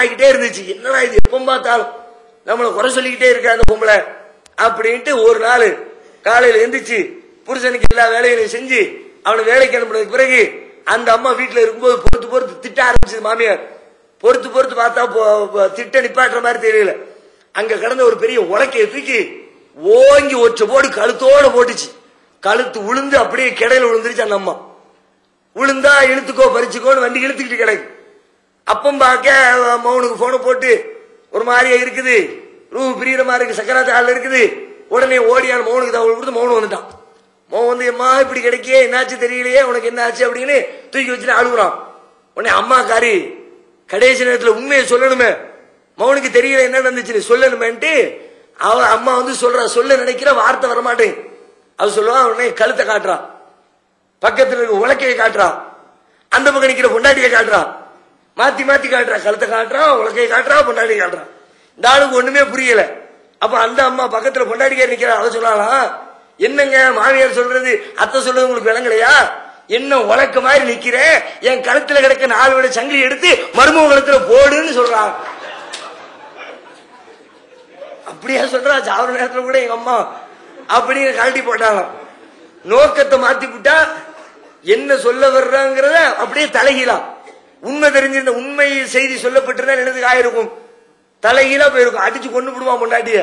ஆகிட்டே இருந்துச்சு. என்னடா இது எப்ப பார்த்தாலும் நம்மளை குறை சொல்லிக்கிட்டே இருக்க அந்த பொம்பளை. அப்படின்ட்டு ஒரு நாள் காலையில எந்திரிச்சு புருஷனுக்கு எல்லா வேலைகளையும் செஞ்சு அவனை வேலைக்கு அனுப்பினதுக்கு பிறகு அந்த அம்மா வீட்டுல இருக்கும்போது பொறுத்து பொறுத்து திட்ட ஆரம்பிச்சது மாமியார். பொறுத்து பொறுத்து பார்த்தா திட்ட நிப்பாட்டுற மாதிரி தெரியல. அங்க கிடந்த ஒரு பெரிய உலக்கைய தூக்கி ஓங்கி ஒற்ற போடு கழுத்தோட போட்டுச்சு. கழுத்து உளுந்து அப்படியே கிடையில விழுந்துருச்சு அந்த அம்மா. விழுந்தா இழுத்துக்கோ பறிச்சுக்கோன்னு வண்டி இழுத்துக்கிட்டு கிடக்கு. அப்பம் பார்க்க மௌனுக்கு போனை போட்டு ஒரு மாதிரியா இருக்குது. ரூ பிரியற மாதிரி இருக்கு சக்கராத்து ஆள் இருக்குது. உடனே ஓடியான மௌனுக்கு தகவல் கொடுத்து மௌனம் வந்துட்டான். மௌன் வந்து எம்மா இப்படி கிடைக்கே என்னாச்சு தெரியலையே உனக்கு என்ன ஆச்சு அப்படின்னு தூக்கி வச்சுட்டு அழுகுறான். உடனே அம்மா காரி கடைசி நேரத்துல உண்மையை சொல்லணுமே. மௌனுக்கு தெரியல என்ன நடந்துச்சு சொல்லணுமேன்ட்டு அவ அம்மா வந்து சொல்ற சொல்ல நினைக்கிற வார்த்தை வரமாட்டேன். அவ சொல்லுவா உடனே கழுத்தை காட்டுறான். பக்கத்துல இருக்க உலக்கையை காட்டுறான். அந்த பக்கம் நிக்கிற பொண்டாட்டியை காட்டுறான். மாத்தி மாத்தி காட்டுறான் கழுத்தை காட்டுறான் உலகை காட்டுறான் பொண்டாடி காட்டுறான் இந்த ஆளுக்கு ஒண்ணுமே புரியல. அப்ப அந்த அம்மா பக்கத்துல பொண்டாடிக்கார் நிக்கிறா அதை சொல்லலாம் என்னங்க மாமியார் சொல்றது அத்தை சொல்றது உங்களுக்கு விளங்கலையா? என்ன உலக்க மாதிரி நிக்கிறேன் என் கழுத்துல கிடக்க நாலு விட சங்கிலி எடுத்து மருமக கழுத்துல போடுன்னு சொல்றான் அப்படியா சொல்றா சாவர நேரத்துல கூட எங்க அம்மா அப்படின்னு கழட்டி போட்டாலும் நோக்கத்தை மாத்தி விட்டா என்ன சொல்ல வர்றாங்கிறத அப்படியே தலைகிலாம் உண்மை தெரிஞ்சிருந்த உண்மை செய்தி சொல்லப்பட்டிருந்தா எனது ஆயிருக்கும். தலைகீழா போயிருக்கும். அடிச்சு கொண்டு விடுவான் பொண்டாட்டிய.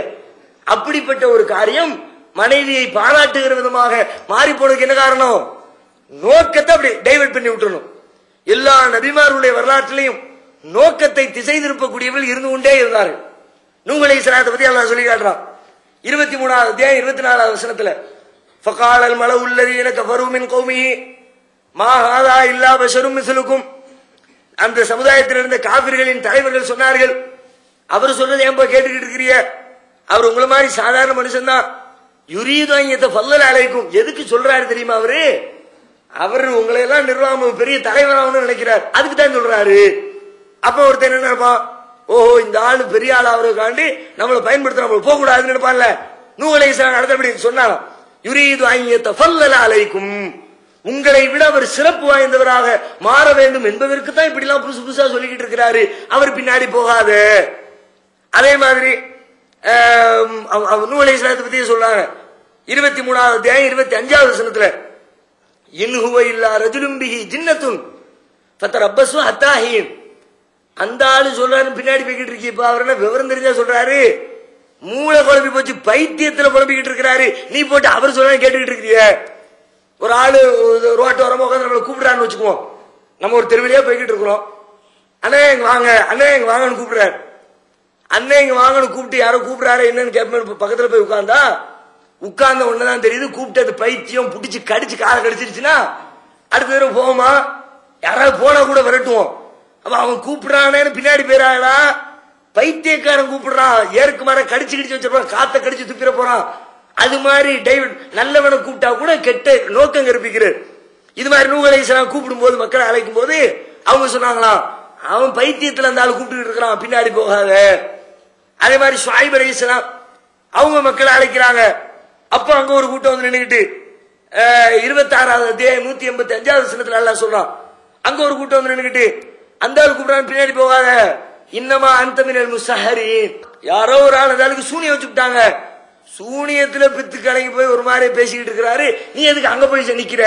அப்படிப்பட்ட ஒரு காரியம் மனைவியை பாராட்டுகிற விதமாக மாறி போனதுக்கு என்ன காரணம்? நோக்கத்தை அப்படி டைவர்ட் பண்ணி விட்டுணும் எல்லா நபிமாருடைய வரலாற்றிலையும் நோக்கத்தை திசை திருப்பக்கூடியவர்கள் இருந்து கொண்டே இருந்தார்கள். நூகலை சலாத்தை பத்தி அல்லாஹ் சொல்லி காட்டுறான். இருபத்தி மூணாவது அத்தியாயம் இருபத்தி நாலாவது வசனத்துல ஃபகாலல் மல உள்ளது எனக்கு கௌமி மா ஹாதா இல்லா பஷரும் மிசலுக்கும் அந்த சமுதாயத்தில் இருந்த காவிர்களின் தலைவர்கள் சொன்னார்கள் அவர் சொல்றது ஏன் கேட்டுக்கிட்டு இருக்கிறீங்க? அவர் உங்களை மாதிரி சாதாரண மனுஷன் தான். யுரீதாயத்தை பல்லல் அழைக்கும் எதுக்கு சொல்றாரு தெரியுமா அவரு? அவர் உங்களை எல்லாம் நிர்வாகம் பெரிய தலைவராகணும்னு நினைக்கிறார். அதுக்கு தான் சொல்றாரு. அப்ப ஒருத்தன் என்ன நினைப்பான்? ஓஹோ இந்த ஆளு பெரிய ஆள் ஆகிறதுக்காண்டி நம்மளை பயன்படுத்த நம்மளை போக கூடாதுன்னு நினைப்பான்ல நூலை நடத்தபடி சொன்னாலும் யுரீது வாங்கியத்தை பல்லல் அழைக்கும் உங்களை விட அவர் சிறப்பு வாய்ந்தவராக மாற வேண்டும் என்பதற்கு தான் இப்படி எல்லாம் புதுசு புதுசா சொல்லிக்கிட்டு இருக்கிறாரு. அவர் பின்னாடி போகாத. அதே மாதிரி நூலை இஸ்லாத்தை பத்தி சொல்றாங்க. இருபத்தி மூணாவது அத்தியாயம் இருபத்தி அஞ்சாவது வசனத்துல இன்ஹுவ இல்லா ரஜுலும்பிஹி ஜின்னத்தும் பத்தர் அப்பஸு அத்தாஹியும் அந்த ஆளு சொல்றாரு பின்னாடி போய்கிட்டு இருக்கீ இப்ப அவர் என்ன விவரம் தெரிஞ்சா சொல்றாரு? மூளை குழம்பி போச்சு பைத்தியத்துல குழம்பிக்கிட்டு இருக்கிறாரு. நீ போட்டு அவர் சொல்றாரு கேட்டுக்கிட்டு இருக்கிறிய. ஒரு ஆளு ரோட்டு வரமா உட்காந்து நம்மளை கூப்பிடுறான்னு வச்சுக்குவோம். நம்ம ஒரு தெருவிலேயே போய்கிட்டு இருக்கிறோம். அண்ணே இங்க வாங்க. அண்ணே இங்க வாங்கன்னு கூப்பிடுறாரு. அண்ணே இங்க வாங்கன்னு கூப்பிட்டு யாரோ கூப்பிடுறாரு என்னன்னு கேட்பேன். பக்கத்துல போய் உட்கார்ந்தா உட்கார்ந்த ஒண்ணுதான் தெரியுது கூப்பிட்டு அது பைத்தியம் புடிச்சு கடிச்சு காலை கடிச்சிருச்சுன்னா அடுத்த தடவை போவோமா? யாராவது போனா கூட விரட்டுவோம். அப்ப அவன் கூப்பிடுறானேன்னு பின்னாடி போயிறாங்களா பைத்தியக்காரன் கூப்பிடுறான். ஏற்கு மரம் கடிச்சு கடிச்சு வச்சிருப்பான். காத்த கடிச்சு துப்பிட போறான். அது மாதிரி டைவர்ட் நல்லவனை கூப்பிட்டா கூட கெட்ட நோக்கம் கற்பிக்கிறார். இது மாதிரி நூகலை கூப்பிடும் போது மக்களை அழைக்கும் போது அவங்க சொன்னாங்களாம் அவன் பைத்தியத்துல அந்த ஆள் கூப்பிட்டு இருக்கிறான் பின்னாடி போகாத. அதே மாதிரி ஷாயிப் அலைஹிஸ்ஸலாம் அவங்க மக்களை அழைக்கிறாங்க. அப்ப அங்க ஒரு கூட்டம் வந்து நின்றுக்கிட்டு இருபத்தி ஆறாவது அத்தியாயம் நூத்தி எண்பத்தி அஞ்சாவது சின்னத்துல எல்லாம் சொல்றான். அங்க ஒரு கூட்டம் வந்து நின்றுக்கிட்டு அந்த ஆள் கூப்பிடான்னு பின்னாடி போகாத. இன்னமா அந்தமினல் முசஹரி யாரோ ஒரு ஆள் அந்த ஆளுக்கு சூனியம் வச்சுக்கிட்டாங்க சூனியத்துல பித்து கலங்கி போய் ஒரு மாதிரி பேசிக்கிட்டு இருக்கிறாரு. நீ எதுக்கு அங்க போய் நிக்கிற?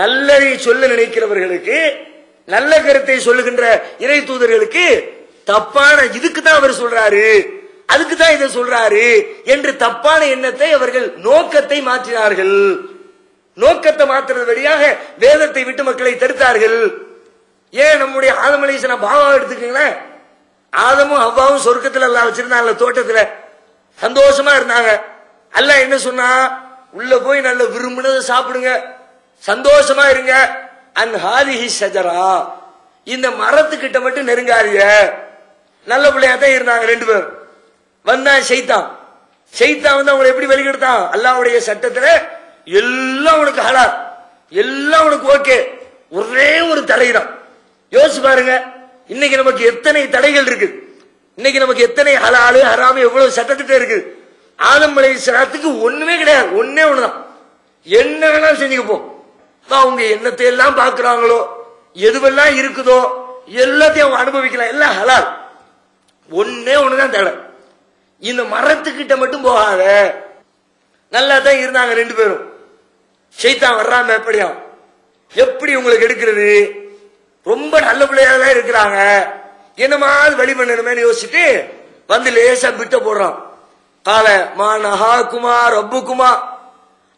நல்லதை சொல்ல நினைக்கிறவர்களுக்கு நல்ல கருத்தை சொல்லுகின்ற இறை தூதர்களுக்கு தப்பான இதுக்கு தான் அவர் சொல்றாரு. அதுக்கு தான் இதை சொல்றாரு என்று தப்பான எண்ணத்தை அவர்கள் நோக்கத்தை மாற்றினார்கள். நோக்கத்தை மாற்றுறது வழியாக வேதத்தை விட்டு மக்களை தடுத்தார்கள். ஏன் நம்முடைய ஆதமலேசன பாவா எடுத்துக்கீங்களேன்? ஆதமும் அவ்வாவும் சொர்க்கத்துல எல்லாம் வச்சிருந்தாங்கல்ல தோட்டத்துல. சந்தோஷமா இருந்தாங்க. அல்ல என்ன சொன்னா உள்ள போய் நல்ல விரும்பினதை சாப்பிடுங்க. சந்தோஷமா இருங்க. அன் ஹாதிஹி ஷஜரா. இந்த மரத்துக்கிட்ட மட்டும் நெருங்காதீங்க. நல்ல பிள்ளையா தான் இருந்தாங்க ரெண்டு பேரும் வந்தான் செய்தான் செய்தான் வந்து அவங்களை எப்படி வெளிக்கெடுத்தான் அல்லாவுடைய சட்டத்துல எல்லாம் உனக்கு ஹலால். எல்லாம் உனக்கு ஓகே. ஒரே ஒரு தடை தான் யோசிச்சு பாருங்க. இன்னைக்கு நமக்கு எத்தனை தடைகள் இருக்குது இன்னைக்கு நமக்கு எத்தனை ஹலாலு ஹராமு எவ்வளவு சட்டத்திட்டம் இருக்கு? ஆதம் மலை சட்டத்துக்கு ஒண்ணுமே கிடையாது. ஒன்னே ஒண்ணுதான். என்ன வேணாலும் செஞ்சுக்க போ அவங்க என்னத்தை எல்லாம் பாக்குறாங்களோ எதுவெல்லாம் இருக்குதோ எல்லாத்தையும் அவங்க அனுபவிக்கலாம். எல்லாம் ஹலால். ஒன்னே ஒண்ணுதான் தடை இந்த மரத்துக்கிட்ட மட்டும் போகாத. நல்லா தான் இருந்தாங்க ரெண்டு பேரும். ஷைத்தான் வர்றாம எப்படியா எப்படி உங்களுக்கு எடுக்கிறது? ரொம்ப நல்ல பிள்ளையா தான் இருக்கிறாங்க. என்னமாவது வழி பண்ணணுமேனு யோசிச்சுட்டு வந்து லேசா பிட்ட போடுறான். கால மா நஹா குமார் குமா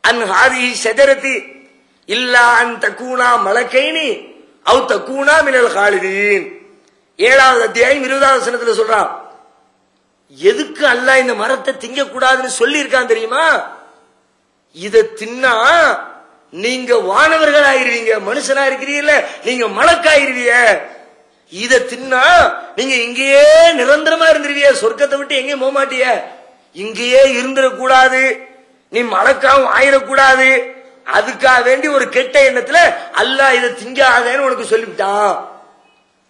அன் ஹாதி செதரத்தி இல்லா அன் தக்கூனா மலக்கைனி அவு தக்கூனா மினல் ஹாலிதீன் ஏழாவது அத்தியாயம் இருபதாவது சனத்துல சொல்றான். எதுக்கு அல்ல இந்த மரத்தை திங்க கூடாதுன்னு சொல்லி இருக்கான் தெரியுமா? இத தின்னா நீங்க வானவர்கள் ஆயிருவீங்க மனுஷனா இருக்கிறீங்கல்ல நீங்க மலக்காயிருவீங்க. இத தின்னா நீங்க இங்கேயே நிரந்தரமா இருந்துருவிய. சொர்க்கத்தை விட்டு எங்கேயும் போக மாட்டிய. இங்கேயே இருந்துடக்கூடாது நீ மழக்காவும் ஆயிடக்கூடாது அதுக்காக வேண்டி ஒரு கெட்ட எண்ணத்துல அல்லாஹ் இதை திங்காதேன்னு உனக்கு சொல்லிவிட்டான்.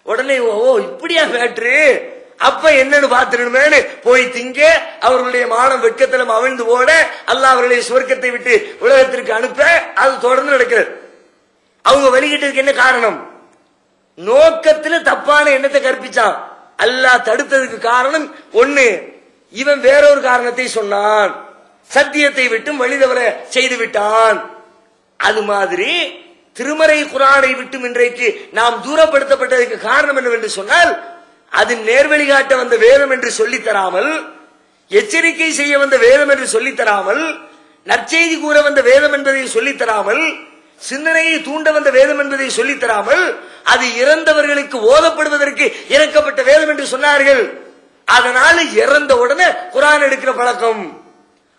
உடனே ஓ இப்படியா மேட்ரு அப்ப என்னன்னு பாத்துடணுமேனு போய் திங்க அவர்களுடைய மானம் வெட்கத்துல அவிழ்ந்து ஓட அல்லாஹ் அவர்களுடைய சுவர்க்கத்தை விட்டு உலகத்திற்கு அனுப்ப அது தொடர்ந்து நடக்கிறது. அவங்க வழிகிட்டதுக்கு என்ன காரணம்? நோக்கத்துல தப்பான எண்ணத்தை கற்பிச்சான். அல்லாஹ் தடுத்ததுக்கு காரணம் ஒண்ணு. இவன் வேறொரு காரணத்தை சொன்னான். சத்தியத்தை விட்டும் வழிதவர செய்து விட்டான். அது மாதிரி திருமறை குரானை விட்டும் இன்றைக்கு நாம் தூரப்படுத்தப்பட்டதற்கு காரணம் என்னவென்று சொன்னால் அது நேர்வழி காட்ட வந்த வேதம் என்று சொல்லித் தராமல் எச்சரிக்கை செய்ய வந்த வேதம் என்று சொல்லித் தராமல் நற்செய்தி கூற வந்த வேதம் என்பதை சொல்லித் தராமல் சிந்தனையை தூண்ட வந்த வேதம் என்பதை சொல்லித் தராமல் அது இறந்தவர்களுக்கு ஓதப்படுவதற்கு இறக்கப்பட்ட வேதம் என்று சொன்னார்கள். அதனால இறந்த உடனே குரான் எடுக்கிற பழக்கம்.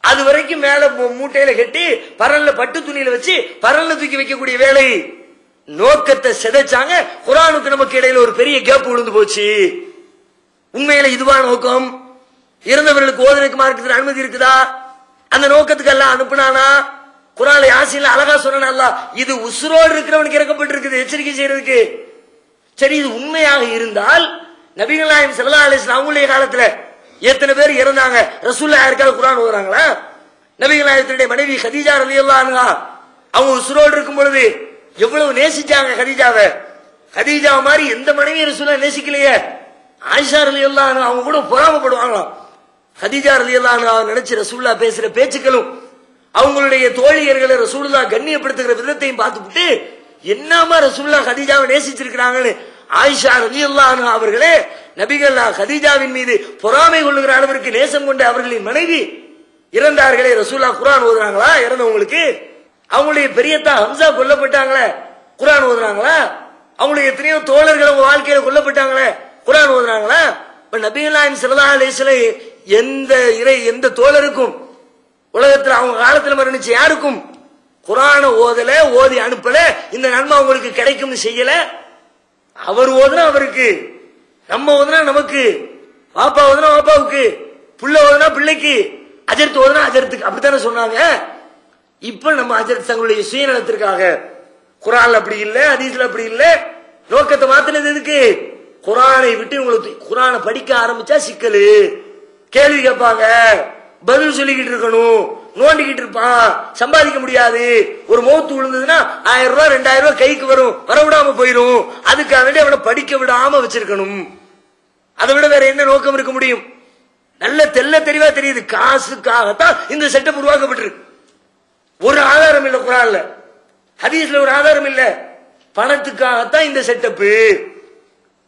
அது வரைக்கும் மேல மூ- மூட்டையில கட்டி பரல்ல பட்டு துணியில வச்சு பரல்ல தூக்கி வைக்கக்கூடிய வேலை. நோக்கத்தை சிதைச்சாங்க. குரானுக்கு நமக்கு இடையில ஒரு பெரிய கேப் விழுந்து போச்சு. உண்மையில இதுவா நோக்கம்? இறந்தவர்களுக்கு ஓதனைக்கு மார்க்கத்தில் அனுமதி இருக்குதா? அந்த நோக்கத்துக்கு எல்லாம் அனுப்புனானா? குரான் யாசில அழகா சொன்னா இது உசுரோடு இருக்கிறவனுக்கு இறக்கப்பட்டிருக்குது. எச்சரிக்கை செய்யறதுக்கு. சரி இது உண்மையாக இருந்தால் நபிகள் நாயம் ஸல்லல்லாஹு அலைஹி அவங்களுடைய காலத்துல எத்தனை பேர் இறந்தாங்க? ரசூல்லா யாருக்காவது குரான் ஓதுறாங்களா? நபிகள் மனைவி கதீஜா ரலியல்லாஹு அன்ஹா அவங்க உசுரோடு இருக்கும் பொழுது எவ்வளவு நேசிச்சாங்க ஹதீஜாவை? ஹதீஜா மாதிரி எந்த மனைவியும் ரசூல்லா நேசிக்கலையே. ஆயிஷா ரலியல்லாஹு அவங்க கூட பொறாமப்படுவாங்களாம். ஹதீஜா ரலியல்லாஹு அன்ஹா நினைச்சு ரசூல்லா பேசுற பேச்சுக்களும் அவங்களுடைய தோழியர்களை ரசூல்லா கண்ணியப்படுத்துகிற விதத்தையும் பார்த்துவிட்டு என்னமா ரசூல்லா கதீஜாவை நேசிச்சிருக்கிறாங்கன்னு ஆயிஷா ரலியல்லாஹு அவர்களே நபிகல்லா கதீஜாவின் மீது பொறாமை கொள்ளுகிற அளவிற்கு நேசம் கொண்ட அவர்களின் மனைவி இறந்தார்களே ரசூல்லா குரான் ஓதுறாங்களா இறந்தவங்களுக்கு. அவங்களுடைய பெரியத்தா ஹம்சா கொல்லப்பட்டாங்களே குரான் ஓதுறாங்களா அவங்களுடைய எத்தனையோ தோழர்கள் அவங்க வாழ்க்கையில கொல்லப்பட்டாங்களே குரான் ஓதுறாங்களா இப்ப நபிகல்லா ஸல்லல்லாஹு அலைஹி எந்த இறை எந்த தோழருக்கும் அவங்க காலத்துல மரணிச்சு யாருக்கும்? குரான ஓதல ஓதி அனுப்பல இந்த நன்மை அவங்களுக்கு கிடைக்கும்னு செய்யல. அவர் ஓதுனா அவருக்கு. நம்ம ஓதுனா நமக்கு. பாப்பா ஓதுனா பாப்பாவுக்கு. புள்ள ஓதுனா பிள்ளைக்கு. அஜர்த்து ஓதுனா அஜர்த்துக்கு. அப்படித்தானே சொன்னாங்க. இப்ப நம்ம அஜர்த் தங்களுடைய சுயநலத்திற்காக. குரான் அப்படி இல்ல ஹதீஸ்ல அப்படி இல்ல. நோக்கத்தை மாத்தினது எதுக்கு? குரானை விட்டு உங்களுக்கு குரானை படிக்க ஆரம்பிச்சா சிக்கலு. கேள்வி கேட்பாங்க. பதில் சொல்லிக்கிட்டு இருக்கணும். நோண்டிக்கிட்டு இருப்பான். சம்பாதிக்க முடியாது. ஒரு மௌத்து விழுந்ததுன்னா ஆயிரம் ரூபாய் ரெண்டாயிரம் ரூபாய் கைக்கு வரும். வரவிடாம போயிடும் அதுக்காக வேண்டி அவனை படிக்க விடாம வச்சிருக்கணும். அதை விட வேற என்ன நோக்கம் இருக்க முடியும்? நல்ல தெல்ல தெளிவா தெரியுது. காசுக்காகத்தான் இந்த செட்டப் உருவாக்கப்பட்டிருக்கு ஒரு ஆதாரம் இல்ல குரான்ல. ஹதீஸ்ல ஒரு ஆதாரம் இல்ல. பணத்துக்காகத்தான் இந்த செட்டப்பு.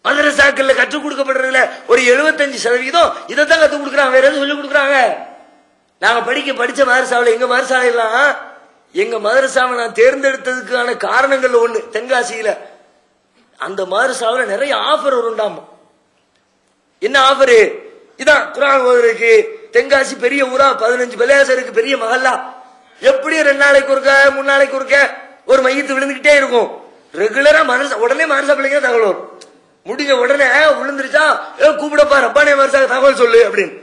மதரசாக்கள்ல கற்றுக் கொடுக்கப்படுறதுல ஒரு 75% சதவீதம் இதைத்தான் கற்றுக் கொடுக்குறாங்க. வேற எதுவும் சொல்லிக் கொடுக்குறாங்க. நாங்க படிக்க படிச்ச மதரசாவில் எங்க மதரசால எங்க மதரசாவை நான் தேர்ந்தெடுத்ததுக்கான காரணங்கள் ஒண்ணு தென்காசியில. அந்த மதரசாவில் நிறைய ஆஃபர் வருண்டாமா என்ன ஆஃபரு இதான் குரான் ஓதருக்கு தென்காசி பெரிய ஊரா பதினஞ்சு பிள்ளையாசருக்கு பெரிய மகல்லா எப்படி ரெண்டு நாளைக்கு ஒருக்க மூணு நாளைக்கு ஒருக்க ஒரு மையத்து விழுந்துகிட்டே இருக்கும். ரெகுலரா மனசா உடனே மனசா பிள்ளைங்க தகவல் வரும். முடிஞ்ச உடனே விழுந்துருச்சா ஏ கூப்பிடப்பா ரப்பானே மனசா தகவல் சொல்லு அப்படின்னு.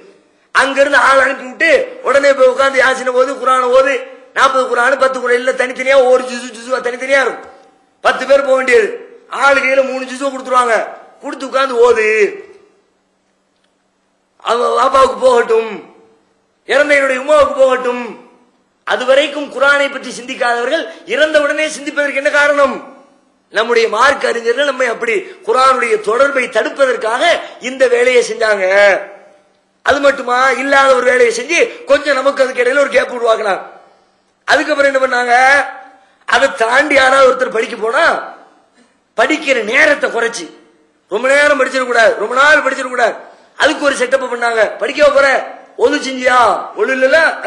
அங்கிருந்து ஆள் அனுப்பி விட்டு உடனே போய் உட்காந்து யாசின போது குரான ஓது நாற்பது குரான் பத்து குரான் இல்ல தனித்தனியா ஒரு ஜிசு ஜிசுவா தனித்தனியா இருக்கும். பத்து பேர் போக வேண்டியது. ஆளு கையில மூணு ஜுசுவா கொடுத்துருவாங்க. கொடுத்து உட்காந்து ஓது. அவங்க பாப்பாவுக்கு போகட்டும். இறந்த என்னுடைய உமாவுக்கு போகட்டும். அதுவரைக்கும் குரானை பற்றி சிந்திக்காதவர்கள் இறந்த உடனே சிந்திப்பதற்கு என்ன காரணம்? நம்முடைய மார்க் அறிஞர்கள் நம்மை அப்படி குரானுடைய தொடர்பை தடுப்பதற்காக இந்த வேலையை செஞ்சாங்க. அது மட்டுமா? இல்லாத ஒரு வேலையை செஞ்சு கொஞ்சம் நமக்கு அதுக்கு இடையில ஒரு கேப் உருவாக்கலாம் அதுக்கப்புறம் என்ன பண்ணாங்க? அதை தாண்டி யாராவது ஒருத்தர் படிக்க போனா படிக்கிற நேரத்தை குறைச்சி. ரொம்ப நேரம் படிச்சிடக்கூடாது ரொம்ப நாள் படிச்சிடக்கூடாது அதுக்கு ஒரு செட்டப் பண்ணாங்க. படிக்க போற? ஒது செஞ்சியா? ஒழு இல்ல